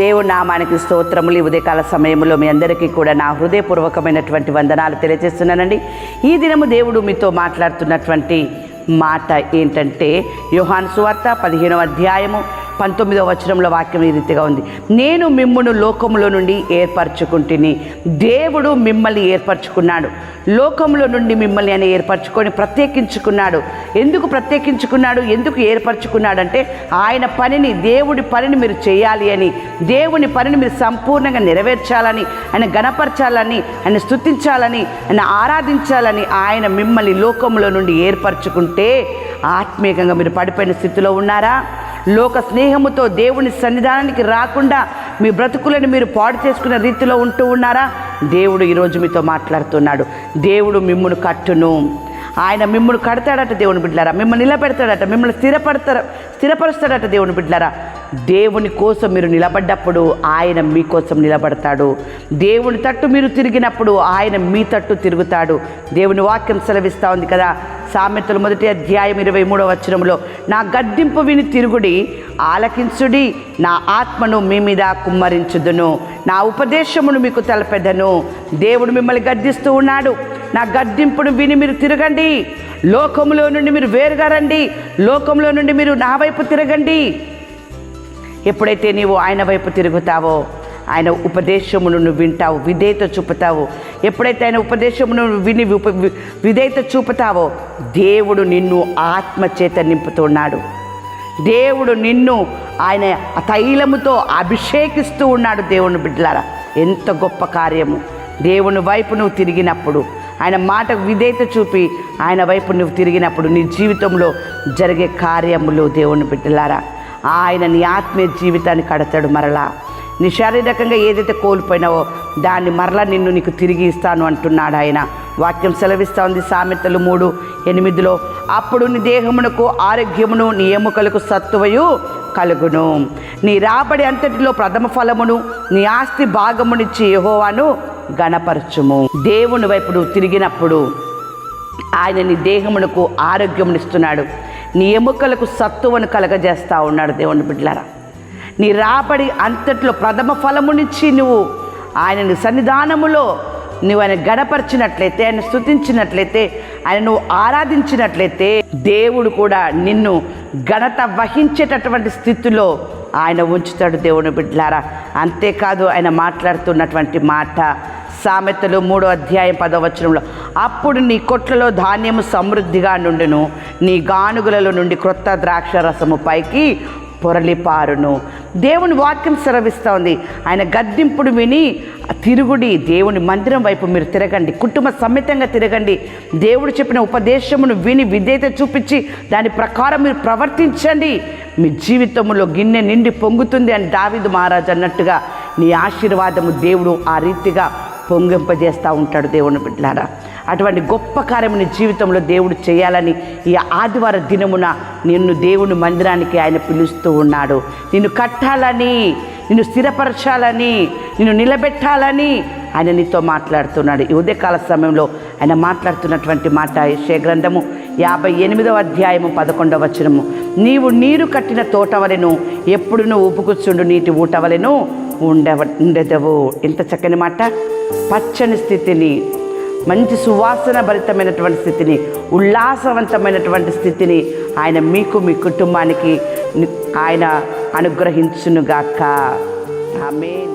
దేవుడు నామానికి స్తోత్రములు. ఈ ఉదయకాల సమయంలో మీ అందరికీ కూడా నా హృదయపూర్వకమైనటువంటి వందనాలు తెలియజేస్తున్నానండి. ఈ దినము దేవుడు మీతో మాట్లాడుతున్నటువంటి మాట ఏంటంటే యోహాను సువార్త పదిహేనవ అధ్యాయము పంతొమ్మిదవ వచనంలో వాక్యం ఈ రీతిగా ఉంది. నేను మిమ్మును లోకములో నుండి ఏర్పరచుకుంటుని దేవుడు మిమ్మల్ని ఏర్పరచుకున్నాడు. లోకంలో నుండి మిమ్మల్ని ఆయన ఏర్పరచుకొని ప్రత్యేకించుకున్నాడు. ఎందుకు ప్రత్యేకించుకున్నాడు? ఎందుకు ఏర్పరచుకున్నాడంటే ఆయన పనిని దేవుడి పనిని మీరు చేయాలి అని దేవుని పనిని మీరు సంపూర్ణంగా నెరవేర్చాలని ఆయన గణపరచాలని ఆయన స్థుతించాలని ఆయన ఆరాధించాలని ఆయన మిమ్మల్ని లోకంలో నుండి ఏర్పరచుకుంటే ఆత్మీయంగా మీరు పడిపోయిన స్థితిలో ఉన్నారా? లోక స్నేహముతో దేవుని సన్నిధానానికి రాకుండా మీ బ్రతుకులను మీరు పాడు చేసుకున్న రీతిలో ఉంటూ ఉన్నారా? దేవుడు ఈరోజు మీతో మాట్లాడుతున్నాడు. దేవుడు మిమ్మును కట్టును. ఆయన మిమ్మల్ని కడతాడట దేవుని బిడ్డారా మిమ్మల్ని నిలబెడతాడట మిమ్మల్ని స్థిరపడతారు స్థిరపరుస్తాడట దేవుని బిడ్డారా దేవుని కోసం మీరు నిలబడ్డప్పుడు ఆయన మీకోసం నిలబడతాడు. దేవుని తట్టు మీరు తిరిగినప్పుడు ఆయన మీ తట్టు తిరుగుతాడు. దేవుని వాక్యం సెలవిస్తూ ఉంది కదా. సామెతలు మొదటి అధ్యాయం ఇరవై మూడవ వచనంలో నా గద్దింపు విని తిరుగుడి ఆలకించుడి నా ఆత్మను మీ మీద కుమ్మరించుదును. నా ఉపదేశమును మీకు తలపెదను. దేవుడు మిమ్మల్ని గద్దిస్తూ ఉన్నాడు. నా గద్దింపును విని మీరు తిరగండి. లోకంలో నుండి మీరు వేరుగా రండి. లోకంలో నుండి మీరు నా వైపు తిరగండి. ఎప్పుడైతే నీవు ఆయన వైపు తిరుగుతావో ఆయన ఉపదేశమును నువ్వు వింటావు విధేయత చూపుతావు ఎప్పుడైతే ఆయన ఉపదేశమును విని ఉప విధేయత చూపుతావో దేవుడు నిన్ను ఆత్మ చేత నింపుతున్నాడు. దేవుడు నిన్ను ఆయన తైలముతో అభిషేకిస్తూ ఉన్నాడు దేవుని బిడ్డలారా. ఎంత గొప్ప కార్యము. దేవుని వైపు నువ్వు తిరిగినప్పుడు ఆయన మాటకు విధేయత చూపి ఆయన వైపు నువ్వు తిరిగినప్పుడు నీ జీవితంలో జరిగే కార్యములు దేవుని బిడ్డలారా. ఆయన నీ ఆత్మీయ జీవితాన్ని కడతాడు మరలా. నీ శారీరకంగా ఏదైతే కోల్పోయినావో దాన్ని మరలా నిన్ను నీకు తిరిగి ఇస్తాను అంటున్నాడు ఆయన. వాక్యం సెలవిస్తూ ఉంది సామెతలు మూడు ఎనిమిదిలో అప్పుడు నీ దేహమునకు ఆరోగ్యమును నీ ఎముకలకు సత్తువయు కలుగును. నీ రాబడి అంతటిలో ప్రథమ ఫలమును నీ ఆస్తి భాగమునిచ్చి యహోవాను గణపరచుము. దేవుని వైపు నువ్వు తిరిగినప్పుడు ఆయన నీ దేహమునకు ఆరోగ్యమునిస్తున్నాడు నీ ఎముకలకు సత్తువను కలగజేస్తా ఉన్నాడు దేవుని బిడ్డలారా. నీ రాబడి అంతట్లో ప్రథమ ఫలమునిచ్చి నువ్వు ఆయనని సన్నిధానములో నువ్వు ఆయన గడపరిచినట్లయితే ఆయన స్థుతించినట్లయితే ఆయన నువ్వు ఆరాధించినట్లయితే దేవుడు కూడా నిన్ను ఘనత వహించేటటువంటి స్థితిలో ఆయన ఉంచుతాడు దేవుని బిడ్డలారా. అంతేకాదు ఆయన మాట్లాడుతున్నటువంటి మాట సామెతలు మూడో అధ్యాయం పదవచనంలో అప్పుడు నీ కొట్లలో ధాన్యము సమృద్ధిగా నుండును నీ గానుగులలో నుండి క్రొత్త ద్రాక్ష రసము పైకి పొరలిపారును. దేవుని వాక్యం సెలవిస్తోంది. ఆయన గద్దింపుడు విని తిరుగుడి దేవుని మందిరం వైపు మీరు తిరగండి కుటుంబ సమేతంగా తిరగండి. దేవుడు చెప్పిన ఉపదేశమును విని విధేయత చూపించి దాని ప్రకారం మీరు ప్రవర్తించండి. మీ జీవితంలో గిన్నె నిండి పొంగుతుంది అని దావిదు మహారాజు అన్నట్టుగా నీ ఆశీర్వాదము దేవుడు ఆ రీతిగా పొంగింపజేస్తూ ఉంటాడు దేవుని బిడ్డలారా. అటువంటి గొప్ప కార్యము నీ జీవితంలో దేవుడు చేయాలని ఈ ఆదివార దినమున నిన్ను దేవుని మందిరానికి ఆయన పిలుస్తూ ఉన్నాడు. నిన్ను కట్టాలని నిన్ను స్థిరపరచాలని నిన్ను నిలబెట్టాలని ఆయన నీతో మాట్లాడుతున్నాడు. ఈ ఉదయకాల సమయంలో ఆయన మాట్లాడుతున్నటువంటి మాట యశే గ్రంథము యాభై ఎనిమిదవ అధ్యాయము పదకొండవ వచనము. నీవు నీరు కట్టిన తోటవలను ఎప్పుడు నువ్వు ఉపుకుచుండు నీటి ఊటవలను ఉండవ ఉండదవు? ఇంత చక్కని మాట? పచ్చని స్థితిని మంచి సువాసన భరితమైనటువంటి స్థితిని ఉల్లాసవంతమైనటువంటి స్థితిని ఆయన మీకు మీ కుటుంబానికి ఆయన అనుగ్రహించునుగాక. ఆమె